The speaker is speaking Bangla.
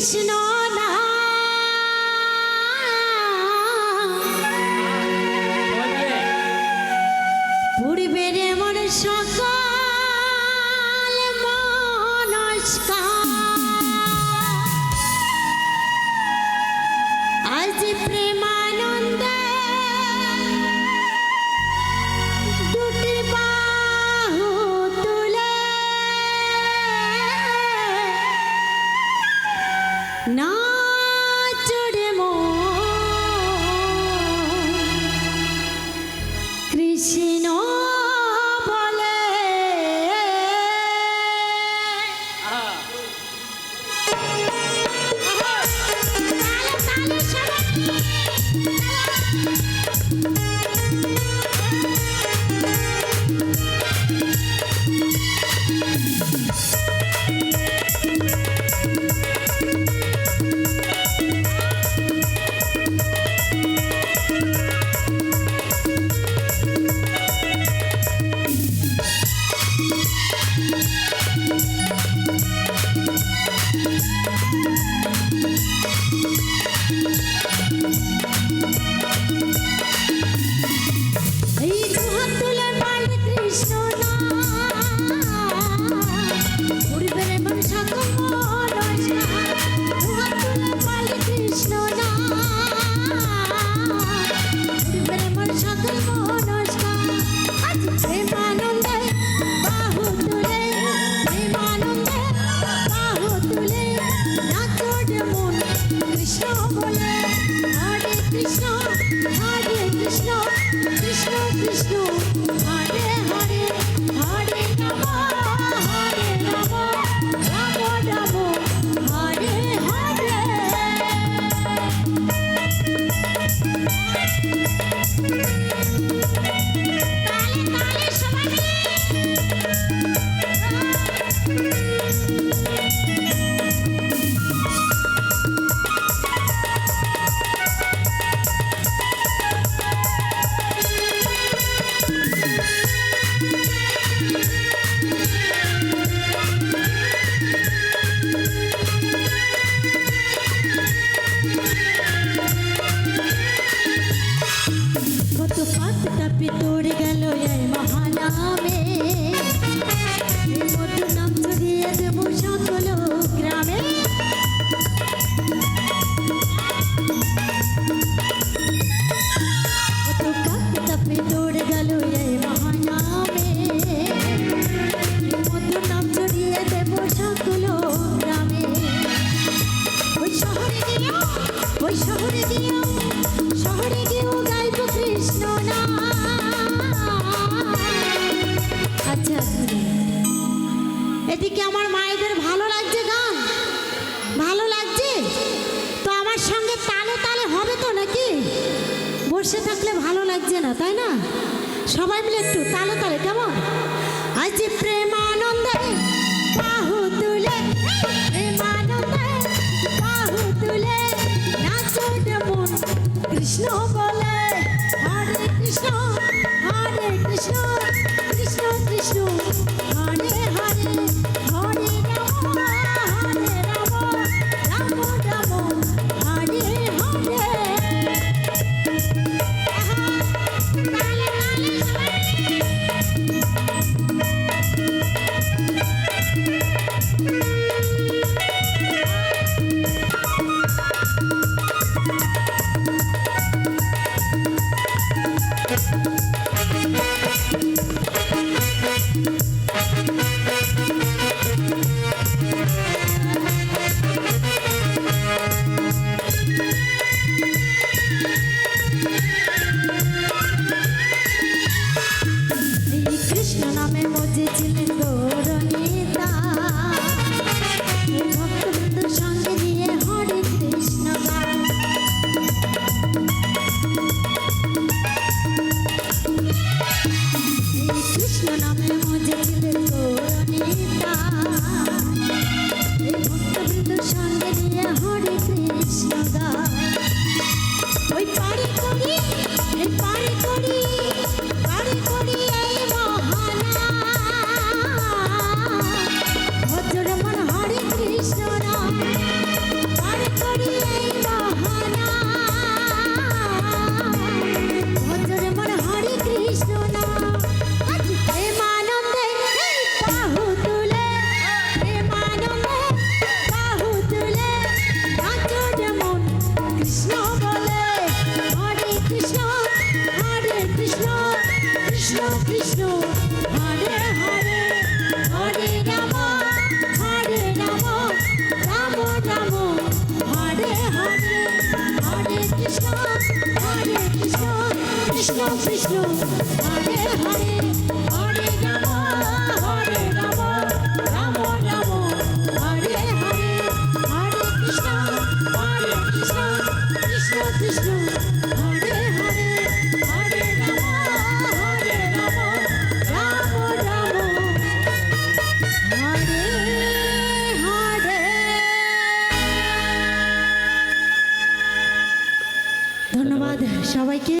কৃষ্ণ না। পূর্বের মন সকাল মনস্কার ওই শহরে গিয়েও শহরে গিয়েও গাইব কৃষ্ণ আচ্ছা, আচ্ছা। এদিকে আমার মায়েদের ভালো লাগছে গান? ভালো লাগছে? তো আমার সঙ্গে তালে তালে হবে তো নাকি? বসে থাকলে ভালো লাগছে না, তাই না? সবাই মিলে একটু তালে তালে, কেমন? Oh, কৃষ্ণ নামে মজেছিলেন গৌরণীতা ভক্তবৃন্দর সঙ্গে নিয়ে হরে কৃষ্ণ কৃষ্ণ নামে মজেছিলেন গৌরণীতা ভক্তবৃন্দর সঙ্গে নিয়ে হরে কৃষ্ণ গা কৃষ্ণ কৃষ্ণ হরে হরে